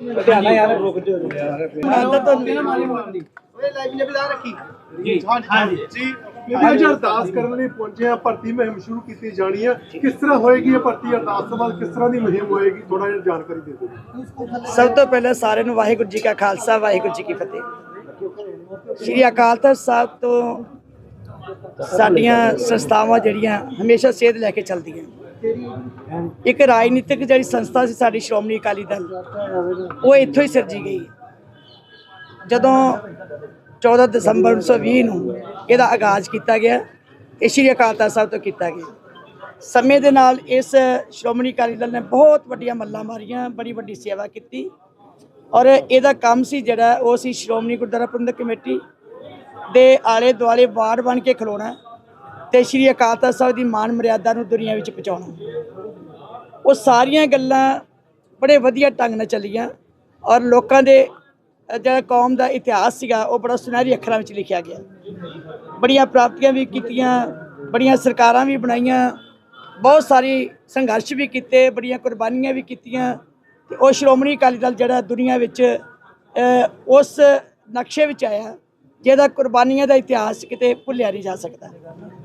ਧਿਆਨਾ ਯਾਰ। ਰੁਕ ਜਾਓ ਯਾਰ ਜੀ। ਅੱਜ ਅਰਦਾਸ ਕਰਨ ਲਈ ਪਹੁੰਚੇ ਆ ਭਰਤੀ ਮੁਹਿੰਮ ਸ਼ੁਰੂ ਕੀਤੀ ਜਾਣੀ ਹੈ। ਕਿਸ ਤਰ੍ਹਾਂ ਹੋਏਗੀ ਇਹ ਭਰਤੀ ਅਰਦਾਸ ਤੋਂ ਬਾਅਦ? ਕਿਸ ਤਰ੍ਹਾਂ ਦੀ ਮੁਹਿੰਮ ਹੋਏਗੀ? ਥੋੜਾ ਜਿਹਾ ਜਾਣਕਾਰੀ ਦੇ ਦਿਓ ਸਭ ਤੋਂ ਪਹਿਲਾਂ ਸਾਰਿਆਂ ਨੂੰ ਵਾਹਿਗੁਰੂ ਜੀ ਕਾ ਖਾਲਸਾ ਵਾਹਿਗੁਰੂ ਜੀ ਕੀ ਫਤਿਹ। ਸ੍ਰੀ ਅਕਾਲ ਤਖਤ ਸਾਹਿਬ ਤੋਂ ਸਾਡੀਆਂ ਸੰਸਥਾਵਾਂ ਜਿਹੜੀਆਂ ਹਮੇਸ਼ਾ ਸੇਧ ਲੈ ਕੇ ਚੱਲਦੀਆਂ। ਇੱਕ ਰਾਜਨੀਤਿਕ ਜਿਹੜੀ ਸੰਸਥਾ ਸੀ ਸਾਡੀ ਸ਼੍ਰੋਮਣੀ ਅਕਾਲੀ ਦਲ, ਉਹ ਇੱਥੋਂ ਹੀ ਸਿਰਜੀ ਗਈ। ਜਦੋਂ 14 ਦਸੰਬਰ 1920 ਨੂੰ ਇਹਦਾ ਆਗਾਜ਼ ਕੀਤਾ ਗਿਆ, ਇਹ ਸ੍ਰੀ ਅਕਾਲ ਤਖਤ ਸਾਹਿਬ ਤੋਂ ਕੀਤਾ ਗਿਆ। ਸਮੇਂ ਦੇ ਨਾਲ ਇਸ ਸ਼੍ਰੋਮਣੀ ਅਕਾਲੀ ਦਲ ਨੇ ਬਹੁਤ ਵੱਡੀਆਂ ਮੱਲਾਂ ਮਾਰੀਆਂ, ਬੜੀ ਵੱਡੀ ਸੇਵਾ ਕੀਤੀ। ਔਰ ਇਹਦਾ ਕੰਮ ਸੀ ਜਿਹੜਾ, ਉਹ ਸੀ ਸ਼੍ਰੋਮਣੀ ਗੁਰਦੁਆਰਾ ਪ੍ਰਬੰਧਕ ਕਮੇਟੀ ਦੇ ਆਲੇ ਦੁਆਲੇ ਵਾਰਡ ਬਣ ਕੇ ਖਲੋਣਾ। ਤੇ ਸ਼੍ਰੀ ਅਕਾਲ ਤਖਤ ਸਾਹਿਬ ਦੀ ਮਾਨ ਮਰਿਆਦਾ ਨੂੰ ਦੁਨੀਆ ਵਿੱਚ ਪਹੁੰਚਾਉਣਾ। ਉਹ ਸਾਰੀਆਂ ਗੱਲਾਂ ਬੜੇ ਵਧੀਆ ਢੰਗ ਨਾਲ ਚੱਲੀਆਂ ਔਰ ਲੋਕਾਂ ਦੇ ਜਿਹੜਾ ਕੌਮ ਦਾ ਇਤਿਹਾਸ ਸੀਗਾ, ਉਹ ਬੜਾ ਸੁਨਹਿਰੀ ਅੱਖਰਾਂ ਵਿੱਚ ਲਿਖਿਆ ਗਿਆ। ਬੜੀਆਂ ਪ੍ਰਾਪਤੀਆਂ ਵੀ ਕੀਤੀਆਂ, ਬੜੀਆਂ ਸਰਕਾਰਾਂ ਵੀ ਬਣਾਈਆਂ, ਬਹੁਤ ਸਾਰੀ ਸੰਘਰਸ਼ ਵੀ ਕੀਤੇ, ਬੜੀਆਂ ਕੁਰਬਾਨੀਆਂ ਵੀ ਕੀਤੀਆਂ ਤੇ ਉਹ ਸ਼੍ਰੋਮਣੀ ਅਕਾਲੀ ਦਲ ਜਿਹੜਾ ਦੁਨੀਆ ਵਿੱਚ ਉਸ ਨਕਸ਼ੇ ਵਿੱਚ ਆਇਆ। ਜਿਹਦਾ ਕੁਰਬਾਨੀਆਂ ਦਾ ਇਤਿਹਾਸ ਕਿਤੇ ਭੁੱਲਿਆ ਨਹੀਂ ਜਾ ਸਕਦਾ।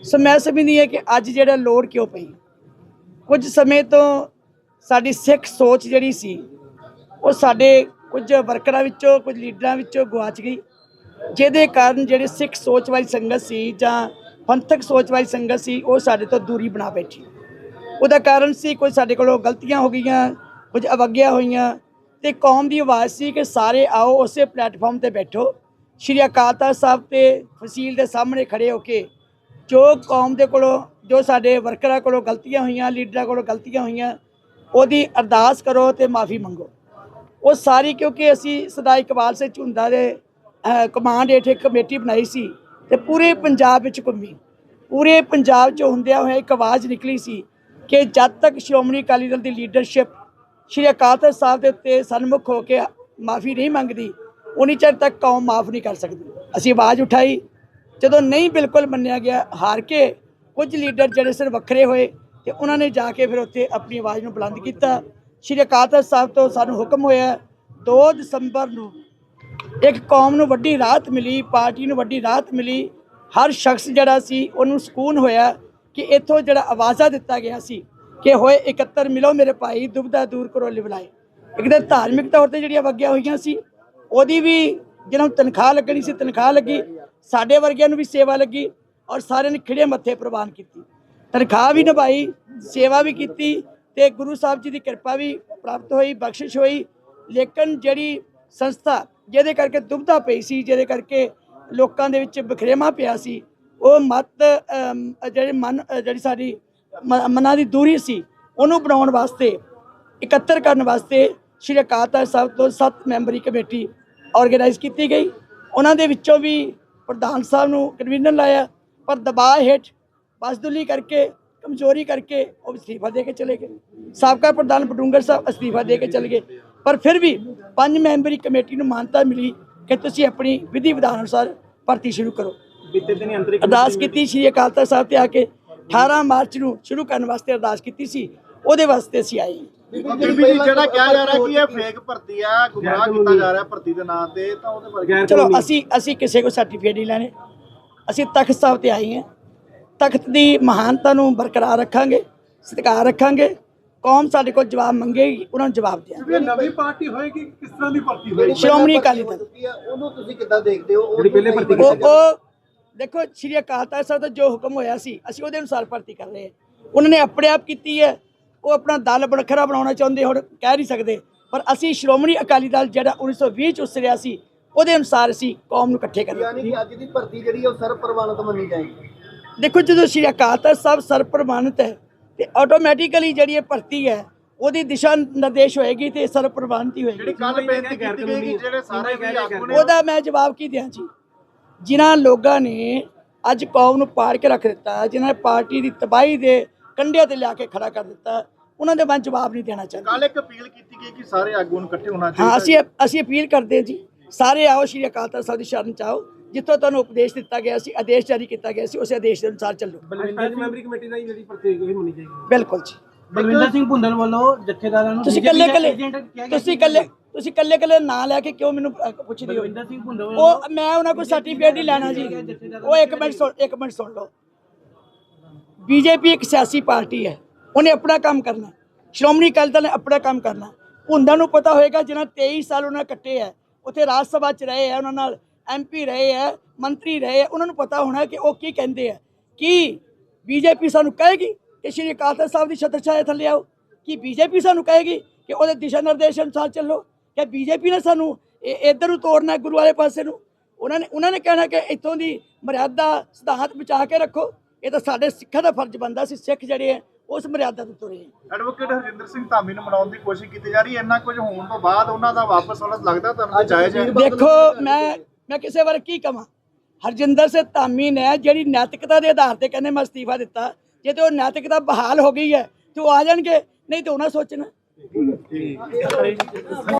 ਸੋ ਮੈਂ ਸਮਝਦੀ ਹਾਂ ਕਿ ਅੱਜ ਜਿਹੜਾ ਲੋੜ ਕਿਉਂ ਪਈ? ਕੁਝ ਸਮੇਂ ਤੋਂ ਸਾਡੀ ਸਿੱਖ ਸੋਚ ਜਿਹੜੀ ਸੀ, ਉਹ ਸਾਡੇ ਕੁਝ ਵਰਕਰਾਂ ਵਿੱਚੋਂ, ਕੁਝ ਲੀਡਰਾਂ ਵਿੱਚੋਂ ਗਵਾਚ ਗਈ। ਜਿਹਦੇ ਕਾਰਨ ਜਿਹੜੇ ਸਿੱਖ ਸੋਚ ਵਾਲੀ ਸੰਗਤ ਸੀ ਜਾਂ ਪੰਥਕ ਸੋਚ ਵਾਲੀ ਸੰਗਤ ਸੀ, ਉਹ ਸਾਡੇ ਤੋਂ ਦੂਰੀ ਬਣਾ ਬੈਠੀ। ਉਹਦਾ ਕਾਰਨ ਸੀ ਕੋਈ ਸਾਡੇ ਕੋਲੋਂ ਗਲਤੀਆਂ ਹੋ ਗਈਆਂ, ਕੁਝ ਅਵਗਿਆ ਹੋਈਆਂ। ਤੇ ਕੌਮ ਦੀ ਆਵਾਜ਼ ਸੀ ਕਿ ਸਾਰੇ ਆਓ, ਉਸੇ ਪਲੇਟਫਾਰਮ ਤੇ ਬੈਠੋ। ਸ਼੍ਰੀ ਅਕਾਲ ਤਖਤ ਸਾਹਿਬ ਤੇ ਫਸੀਲ ਦੇ ਸਾਹਮਣੇ ਖੜੇ ਹੋ ਕੇ, ਜੋ ਕੌਮ ਦੇ ਕੋਲੋਂ, ਜੋ ਸਾਡੇ ਵਰਕਰਾਂ ਕੋਲੋਂ ਗਲਤੀਆਂ ਹੋਈਆਂ, ਲੀਡਰਾਂ ਕੋਲੋਂ ਗਲਤੀਆਂ ਹੋਈਆਂ, ਉਹਦੀ ਅਰਦਾਸ ਕਰੋ ਤੇ ਮਾਫੀ ਮੰਗੋ। ਉਹ ਸਾਰੀ ਕਿਉਂਕਿ ਅਸੀਂ ਸਦਾ ਇਕਬਾਲ ਸਿੰਘ ਝੁੰਦਾ ਦੇ ਕਮਾਂਡ ਹੇਠ ਇੱਕ ਕਮੇਟੀ ਬਣਾਈ ਸੀ ਤੇ ਪੂਰੇ ਪੰਜਾਬ ਵਿੱਚ ਘੁੰਮੀ। ਪੂਰੇ ਪੰਜਾਬ 'ਚ ਹੁੰਦਿਆਂ ਹੋਇਆ ਇੱਕ ਆਵਾਜ਼ ਨਿਕਲੀ ਸੀ ਕਿ ਜਦ ਤੱਕ ਸ਼੍ਰੋਮਣੀ ਅਕਾਲੀ ਦਲ ਦੀ ਲੀਡਰਸ਼ਿਪ ਸ਼੍ਰੀ ਅਕਾਲ ਤਖਤ ਸਾਹਿਬ ਦੇ ਉੱਤੇ ਸਨਮੁਖ ਹੋ ਕੇ ਮਾਫੀ ਨਹੀਂ ਮੰਗਦੀ ਉਨੀ ਚਿਰ ਤੱਕ ਕੌਮ ਮਾਫ ਨਹੀਂ ਕਰ ਸਕਦੀ। ਅਸੀਂ ਆਵਾਜ਼ ਉਠਾਈ। ਜਦੋਂ ਨਹੀਂ ਬਿਲਕੁਲ ਮੰਨਿਆ ਗਿਆ, ਹਾਰ ਕੇ ਕੁਝ ਲੀਡਰ ਜਿਹੜੇ ਸਿਰ ਵੱਖਰੇ ਹੋਏ ਤੇ ਉਹਨਾਂ ਨੇ ਜਾ ਕੇ ਫਿਰ ਉੱਥੇ ਆਪਣੀ ਆਵਾਜ਼ ਨੂੰ ਬੁਲੰਦ ਕੀਤਾ। ਸ਼੍ਰੀ ਅਕਾਲ ਤਖਤ ਸਾਹਿਬ ਤੋਂ ਸਾਨੂੰ ਹੁਕਮ ਹੋਇਆ 2 ਦਸੰਬਰ ਨੂੰ ਇੱਕ ਕੌਮ ਨੂੰ ਵੱਡੀ ਰਾਹਤ ਮਿਲੀ, ਪਾਰਟੀ ਨੂੰ ਵੱਡੀ ਰਾਹਤ ਮਿਲੀ। ਹਰ ਸ਼ਖਸ ਜਿਹੜਾ ਸੀ, ਉਹਨੂੰ ਸਕੂਨ ਹੋਇਆ ਕਿ ਇੱਥੋਂ ਜਿਹੜਾ ਆਵਾਜ਼ਾ ਦਿੱਤਾ ਗਿਆ ਸੀ ਕਿ ਹੋਏ 71 ਮਿਲੋ ਮੇਰੇ ਭਾਈ, ਦੁਬਦਾ ਦੂਰ ਕਰੋ ਲਿਵਲਾਏ ਇੱਕ ਤਾਂ ਧਾਰਮਿਕ ਤੌਰ ਤੇ ਜਿਹੜੀਆਂ ਵਗਿਆ ਹੋਈਆਂ ਸੀ ਉਹਦੀ ਵੀ ਜਿਹਨਾਂ ਨੂੰ ਤਨਖਾਹ ਲੱਗਣੀ ਸੀ, ਤਨਖਾਹ ਲੱਗੀ, ਸਾਡੇ ਵਰਗਿਆਂ ਨੂੰ ਵੀ ਸੇਵਾ ਲੱਗੀ ਔਰ ਸਾਰਿਆਂ ਨੇ ਖਿੜੇ ਮੱਥੇ ਪ੍ਰਵਾਨ ਕੀਤੀ। ਤਨਖਾਹ ਵੀ ਨਿਭਾਈ, ਸੇਵਾ ਵੀ ਕੀਤੀ ਤੇ ਗੁਰੂ ਸਾਹਿਬ ਜੀ ਦੀ ਕਿਰਪਾ ਵੀ ਪ੍ਰਾਪਤ ਹੋਈ, ਬਖਸ਼ਿਸ਼ ਹੋਈ। ਲੇਕਿਨ ਜਿਹੜੀ ਸੰਸਥਾ ਜਿਹਦੇ ਕਰਕੇ ਦੁਬਦਾ ਪਈ ਸੀ, ਜਿਹਦੇ ਕਰਕੇ ਲੋਕਾਂ ਦੇ ਵਿੱਚ ਬਖਰੇਵਾ ਪਿਆ ਸੀ, ਉਹ ਮਤ ਜਿਹੜੇ ਮਨ, ਜਿਹੜੀ ਸਾਡੀ ਮ- ਮਨਾਂ ਦੀ ਦੂਰੀ ਸੀ, ਉਹਨੂੰ ਬਣਾਉਣ ਵਾਸਤੇ, ਇਕੱਤਰ ਕਰਨ ਵਾਸਤੇ ਸ਼੍ਰੀ ਅਕਾਲ ਤਖਤ ਸਾਹਿਬ ਤੋਂ 7 ਮੈਂਬਰੀ ਕਮੇਟੀ ਆਰਗੇਨਾਈਜ਼ ਕੀਤੀ ਗਈ। ਉਹਨਾਂ ਦੇ ਵਿੱਚੋਂ ਵੀ ਪ੍ਰਧਾਨ ਸਾਹਿਬ ਨੂੰ ਕਨਵੀਨਰ ਲਾਇਆ। ਪਰ ਦਬਾਅ ਹੇਠ ਬਸਦੁਲੀ ਕਰਕੇ ਕਮਜ਼ੋਰੀ ਕਰਕੇ ਉਹ ਅਸਤੀਫਾ ਦੇ ਕੇ ਚਲੇ ਗਏ। ਸਾਬਕਾ ਪ੍ਰਧਾਨ ਬਡੂੰਗਰ ਸਾਹਿਬ ਅਸਤੀਫਾ ਦੇ ਕੇ ਚਲੇ ਗਏ। ਪਰ ਫਿਰ ਵੀ ਪੰਜ ਮੈਂਬਰੀ ਕਮੇਟੀ ਨੂੰ ਮਾਨਤਾ ਮਿਲੀ ਕਿ ਤੁਸੀਂ ਆਪਣੀ ਵਿਧੀ ਵਿਧਾਨ ਅਨੁਸਾਰ ਭਰਤੀ ਸ਼ੁਰੂ ਕਰੋ। ਬੀਤੇ ਦਿਨ ਅੰਤਰਿਕ ਅਰਦਾਸ ਕੀਤੀ ਸ਼੍ਰੀ ਅਕਾਲ ਤਖਤ ਸਾਹਿਬ ਤੇ ਆ ਕੇ 18 ਮਾਰਚ ਨੂੰ ਸ਼ੁਰੂ ਕਰਨ ਵਾਸਤੇ ਅਰਦਾਸ ਕੀਤੀ ਸੀ। ਉਹਦੇ ਵਾਸਤੇ ਅਸੀਂ ਆਏ। ਬੀਬੀ ਜੀ ਜਿਹੜਾ ਕਿਹਾ ਜਾ ਰਿਹਾ ਕਿ ਇਹ ਫੇਕ ਭਰਤੀ ਆ ਗੁੰਮਰਾਹ ਕੀਤਾ ਜਾ ਰਿਹਾ ਭਰਤੀ ਦੇ ਨਾਂ ਤੇ ਤਾਂ ਉਹਦੇ ਬਾਰੇ ਗੈਰ ਚਲੋ ਕਾਨੂੰਨੀ। ਅਸੀਂ ਅਸੀਂ ਕਿਸੇ ਕੋ ਸਰਟੀਫਿਕੇਟ ਨਹੀਂ ਲੈਣੇ। ਅਸੀਂ ਤਖਤ ਸਾਹਿਬ ਤੇ ਆਏ ਹਾਂ। ਤਖਤ ਦੀ ਮਹਾਨਤਾ ਨੂੰ ਬਰਕਰਾਰ ਰੱਖਾਂਗੇ ਸਤਿਕਾਰ ਰੱਖਾਂਗੇ। ਕੌਮ ਸਾਡੇ ਕੋਲ ਜਵਾਬ ਮੰਗੇਗੀ ਉਹਨਾਂ ਨੂੰ ਜਵਾਬ ਦਿਆਂਗੇ ਇਹ ਨਵੀਂ ਪਾਰਟੀ ਹੋਏਗੀ ਕਿਸ ਤਰ੍ਹਾਂ ਦੀ ਭਰਤੀ ਹੋਏਗੀ? ਸ਼੍ਰੋਮਣੀ ਅਕਾਲੀ ਦਲ। ਚੁੱਕੀ ਆ, ਉਹਨੂੰ ਤੁਸੀਂ ਕਿੱਦਾਂ ਦੇਖਦੇ ਹੋ? ਜਿਹੜੀ ਪਹਿਲੇ ਭਰਤੀ ਉਹ ਉਹ ਦੇਖੋ ਸ਼੍ਰੀ ਅਕਾਲ ਤਖਤ ਸਾਹਿਬ ਦਾ ਜੋ ਹੁਕਮ ਹੋਇਆ ਸੀ ਅਸੀਂ ਉਹਦੇ ਅਨੁਸਾਰ ਭਰਤੀ ਕਰ ਰਹੇ ਹਾਂ। ਉਹਨਾਂ ਨੇ ਆਪਣੇ ਆਪ ਕੀਤੀ ਹੈ। ਉਹ ਆਪਣਾ ਦਲ ਵੱਖਰਾ ਬਣਾਉਣਾ ਚਾਹੁੰਦੇ ਹੁਣ ਕਹਿ ਨਹੀਂ ਸਕਦੇ। ਪਰ ਅਸੀਂ ਸ਼੍ਰੋਮਣੀ ਅਕਾਲੀ ਦਲ ਜਿਹੜਾ 1920 ਚ ਉਸਰਿਆ ਸੀ ਉਹਦੇ ਅਨੁਸਾਰ ਅਸੀਂ ਕੌਮ ਨੂੰ ਇਕੱਠੇ ਕਰ ਯਾਨੀ ਕਿ ਅੱਜ ਦੀ ਭਰਤੀ ਜਿਹੜੀ ਉਹ ਸਰਵ ਪ੍ਰਵਾਨਿਤ ਮੰਨੀ ਜਾਏਗੀ। ਦੇਖੋ ਜਦੋਂ ਸ਼੍ਰੀ ਅਕਾਲ ਤਖਤ ਸਾਹਿਬ ਸਰਪ੍ਰਵਾਨਿਤ ਹੈ ਤੇ ਆਟੋਮੈਟਿਕਲੀ ਜਿਹੜੀ ਇਹ ਭਰਤੀ ਹੈ ਉਹਦੀ ਦਿਸ਼ਾ ਨਿਰਦੇਸ਼ ਹੋਏਗੀ ਤੇ ਸਰਪ੍ਰਵਾਨਿਤ ਹੀ ਹੋਏਗੀ। ਕੱਲ ਬੇਨਤੀ ਕੀਤੀ ਗਈ ਜਿਹੜੇ ਸਾਰੇ ਵੀ ਨੇ ਉਹਦਾ ਮੈਂ ਜਵਾਬ ਕੀ ਦਿਆਂ ਜੀ? ਜਿਨ੍ਹਾਂ ਲੋਕਾਂ ਨੇ ਅੱਜ ਕੌਮ ਨੂੰ ਪਾੜ ਕੇ ਰੱਖ ਦਿੱਤਾ ਜਿਨ੍ਹਾਂ ਨੇ ਪਾਰਟੀ ਦੀ ਤਬਾਹੀ ਦੇ ਕੰਢਿਆਂ ਤੇ ਲਿਆ ਕੇ ਖੜਾ ਕਰ ਦਿੱਤਾ। ਉਹਨਾਂ ਦੇ ਮੈਂ ਜਵਾਬ ਨਹੀਂ ਦੇਣਾ ਚਾਹੁੰਦਾ। ਕੱਲ ਇੱਕ ਅਪੀਲ ਕੀਤੀ ਗਈ ਕਿ ਸਾਰੇ ਆਗੂਆਂ ਨੂੰ ਇਕੱਠੇ ਹੋਣਾ ਹਾਂ ਚਾਹੀਦਾ ਅਸੀਂ ਅਸੀਂ ਅਪੀਲ ਕਰਦੇ ਹਾਂ ਜੀ। ਸਾਰੇ ਆਓ ਸ਼੍ਰੀ ਅਕਾਲ ਤਖਤ ਸਾਹਿਬ ਦੀ ਸ਼ਰਨ ਚ ਆਓ। ਜਿੱਥੋਂ ਤੁਹਾਨੂੰ ਉਪਦੇਸ਼ ਦਿੱਤਾ ਗਿਆ ਸੀ ਆਦੇਸ਼ ਜਾਰੀ ਕੀਤਾ ਗਿਆ ਸੀ ਉਸੇ ਆਦੇਸ਼ ਦੇ ਅਨੁਸਾਰ ਚੱਲੋ। ਬਲਵਿੰਦਰ ਮੈਂਬਰੀ ਕਮੇਟੀ ਦਾ ਹੀ ਜਿਹੜੀ ਭਰਤੀ ਹੋਈ ਮੰਨੀ ਜਾਏਗੀ। ਬਿਲਕੁਲ ਜੀ। ਬਲਵਿੰਦਰ ਸਿੰਘ ਭੁੰਦਲ ਵੱਲੋਂ ਜਥੇਦਾਰਾਂ ਨੂੰ ਤੁਸੀਂ ਕੱਲੇ ਕੱਲੇ ਤੁਸੀਂ। ਕੱਲੇ ਤੁਸੀਂ ਕੱਲੇ ਕੱਲੇ ਨਾਂ ਲੈ ਕੇ ਕਿਉਂ ਮੈਨੂੰ ਪੁੱਛਦੇ ਹੋ? ਉਹ ਮੈਂ ਉਹਨਾਂ ਕੋਲ ਸਰਟੀਫਿਕੇਟ ਨਹੀਂ ਲੈਣਾ ਜੀ। ਉਹ ਇੱਕ ਮਿੰਟ ਇੱਕ ਮਿੰਟ ਸੁਣ ਲਓ। ਬੀਜੇਪੀ ਇੱਕ ਸਿਆਸੀ ਪਾਰਟੀ ਹੈ। ਉਹਨੇ ਆਪਣਾ ਕੰਮ ਕਰਨਾ। ਸ਼੍ਰੋਮਣੀ ਅਕਾਲੀ ਦਲ ਨੇ ਆਪਣਾ ਕੰਮ ਕਰਨਾ। ਹੁੰਦਾਂ ਨੂੰ ਪਤਾ ਹੋਏਗਾ ਜਿਹਨਾਂ 23 ਸਾਲ ਉਹਨਾਂ ਕੱਟੇ ਹੈ ਉੱਥੇ ਰਾਜ ਸਭਾ ਚ ਰਹੇ ਆ, ਉਹਨਾਂ ਨਾਲ ਐਮਪੀ ਰਹੇ ਆ, ਮੰਤਰੀ ਰਹੇ ਆ। ਉਹਨਾਂ ਨੂੰ ਪਤਾ ਹੋਣਾ ਕਿ ਉਹ ਕੀ ਕਹਿੰਦੇ ਆ। ਕੀ ਬੀਜੇਪੀ ਸਾਨੂੰ ਕਹੇਗੀ ਕਿ ਸ਼੍ਰੀ ਅਕਾਲ ਤਖਤ ਸਾਹਿਬ ਦੀ ਛਤਰ ਥੱਲੇ ਆਓ? ਕੀ ਬੀਜੇਪੀ ਸਾਨੂੰ ਕਹੇਗੀ ਕਿ ਉਹਦੇ ਦਿਸ਼ਾ ਨਿਰਦੇਸ਼ ਅਨੁਸਾਰ ਚੱਲੋ? ਕਿ ਬੀਜੇਪੀ ਨੇ ਸਾਨੂੰ ਇਹ ਇੱਧਰ ਨੂੰ ਤੋੜਨਾ ਗੁਰੂ ਵਾਲੇ ਪਾਸੇ ਨੂੰ? ਉਹਨਾਂ ਨੇ ਉਹਨਾਂ ਨੇ ਕਹਿਣਾ ਕਿ ਇੱਥੋਂ ਦੀ ਮਰਿਆਦਾ ਸਿਧਾਂਤ ਬਚਾ ਕੇ ਰੱਖੋ। ਇਹ ਤਾਂ ਸਾਡੇ ਸਿੱਖਾਂ ਦਾ ਫਰਜ਼ ਬਣਦਾ ਸੀ ਸਿੱਖ ਜਿਹੜੇ ਆ ਉਸ ਮਰਿਆਦਾ ਤੋਂ ਤੁਰੇ। ਐਡਵੋਕੇਟ ਹਰਜਿੰਦਰ ਸਿੰਘ ਧਾਮੀ ਨੂੰ ਮਨਾਉਣ ਦੀ ਕੋਸ਼ਿਸ਼ ਕੀਤੀ ਜਾ ਰਹੀ ਹੈ। ਇੰਨਾ ਕੁਝ ਹੋਣ ਤੋਂ ਬਾਅਦ ਉਹਨਾਂ ਦਾ ਵਾਪਸ ਆਉਣਾ ਲੱਗਦਾ ਤੁਹਾਨੂੰ ਕਿ ਜਾਇਜ਼ ਹੈ ਦੇਖੋ ਮੈਂ ਮੈਂ ਕਿਸੇ ਬਾਰੇ ਕੀ ਕਵਾਂ? ਹਰਜਿੰਦਰ ਸਿੰਘ ਧਾਮੀ ਨੇ ਜਿਹੜੀ ਨੈਤਿਕਤਾ ਦੇ ਆਧਾਰ ਤੇ ਕਹਿੰਦੇ ਮੈਂ ਅਸਤੀਫਾ ਦਿੱਤਾ ਜੇ ਤੇ ਉਹ ਨੈਤਿਕਤਾ ਬਹਾਲ ਹੋ ਗਈ ਹੈ ਤੇ ਉਹ ਆ ਜਾਣਗੇ ਨਹੀਂ ਤੇ ਉਹਨਾਂ ਸੋਚਣਾ।